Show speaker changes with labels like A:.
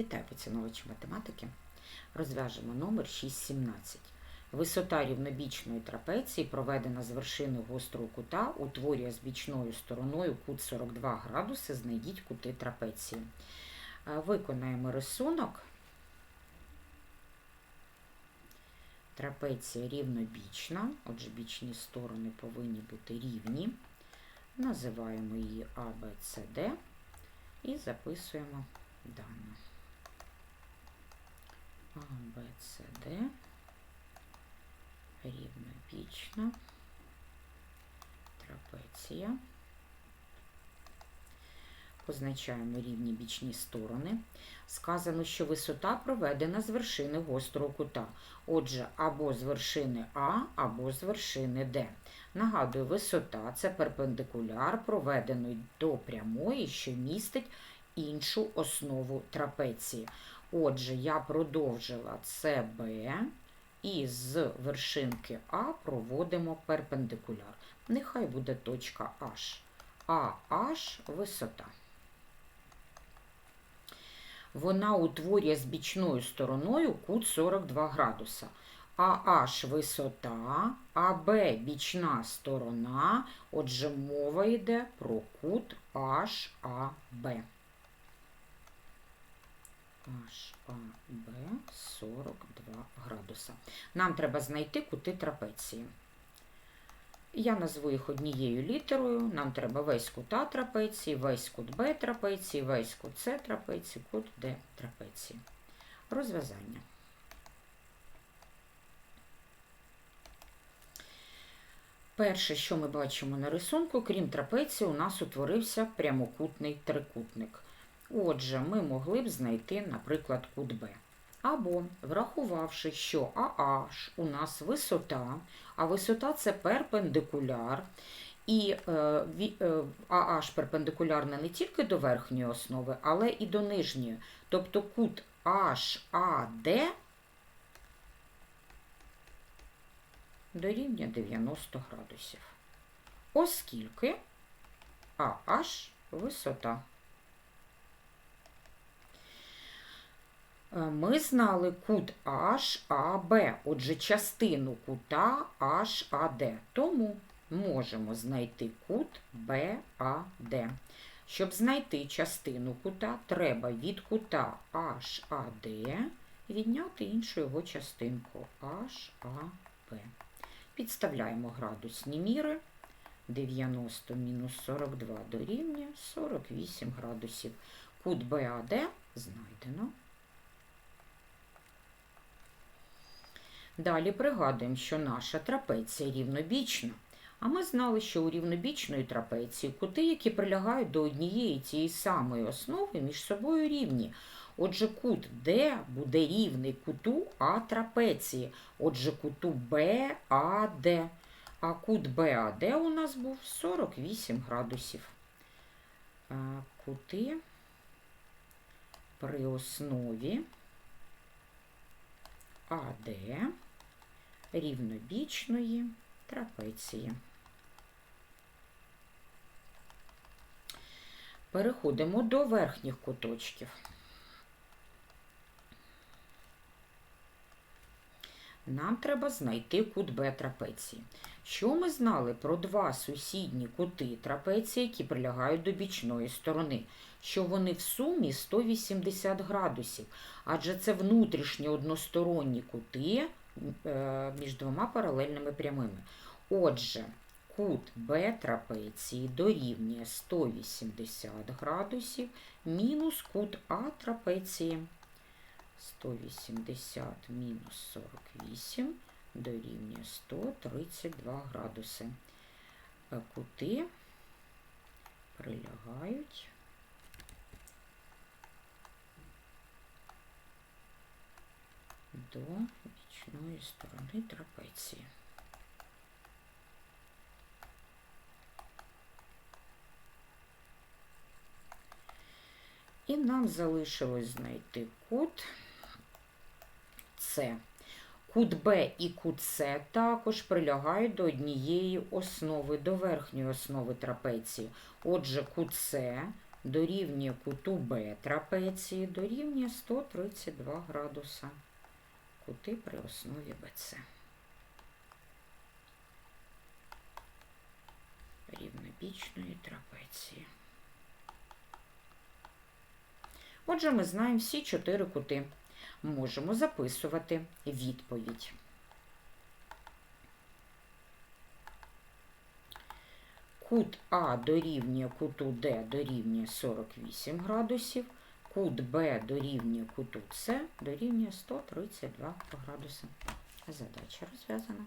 A: Вітаю поціновувачі математики. Розв'яжемо номер 6.17. Висота рівнобічної трапеції, проведена з вершини гострого кута, утворює з бічною стороною кут 42 градуси. Знайдіть кути трапеції. Е, Виконаємо рисунок. Трапеція рівнобічна, отже, бічні сторони повинні бути рівні. Називаємо її Д і записуємо дане. А, Б, С, Д, рівнобічна, трапеція. Позначаємо рівні бічні сторони. Сказано, що висота проведена з вершини гострого кута. Отже, або з вершини А, або з вершини Д. Нагадую, висота це перпендикуляр, проведений до прямої, що містить іншу основу трапеції. Отже, я продовжила СБ і з вершинки А проводимо перпендикуляр. Нехай буде точка H. А H – висота. Вона утворює з бічною стороною кут 42 градуса. АH висота, АБ бічна сторона. Отже, мова йде про кут HAB. HAB 42 градуса. Нам треба знайти кути трапеції. Я назву їх однією літерою. Нам треба весь кут А трапеції, весь кут Б трапеції, весь кут С трапеції, кут Д трапеції. Розв'язання. Перше, що ми бачимо на рисунку, крім трапеції, у нас утворився прямокутний трикутник. Отже, ми могли б знайти, наприклад, кут Б. Або, врахувавши, що AH у нас висота, а висота це перпендикуляр, і е, ві- е, AH перпендикулярна не тільки до верхньої основи, але і до нижньої. Тобто кут HAD дорівнює 90 градусів. Оскільки AH висота. Ми знали кут HAB, отже, частину кута HAD. Тому можемо знайти кут BAD. Щоб знайти частину кута, треба від кута HAD відняти іншу його частинку HAB. Підставляємо градусні міри. 90 мінус 42 дорівнює 48 градусів. Кут BAD знайдено. Далі пригадуємо, що наша трапеція рівнобічна. А ми знали, що у рівнобічної трапеції кути, які прилягають до однієї тієї самої основи, між собою рівні. Отже, кут D буде рівний куту А трапеції. Отже, куту BAD. А кут BAD у нас був 48 градусів. Кути при основі АД рівнобічної трапеції. Переходимо до верхніх куточків. Нам треба знайти кут Б трапеції. Що ми знали про два сусідні кути трапеції, які прилягають до бічної сторони? Що вони в сумі 180 градусів, адже це внутрішні односторонні кути між двома паралельними прямими. Отже, кут Б трапеції дорівнює 180 градусів мінус кут А трапеції 180 мінус 48 дорівнює 132 градуси. Е, Кути прилягають до бічної сторони трапеції. І нам залишилось знайти кут С. Кут Б і кут С також прилягають до однієї основи, до верхньої основи трапеції. Отже, кут С дорівнює куту Б трапеції дорівнює 132 градуса. Кути при основі БЦ. Рівнобічної трапеції. Отже, ми знаємо всі чотири кути. Можемо записувати відповідь. Кут А дорівнює куту Д дорівнює 48 градусів, кут Б дорівнює куту С дорівнює 132 градуси. Задача розв'язана.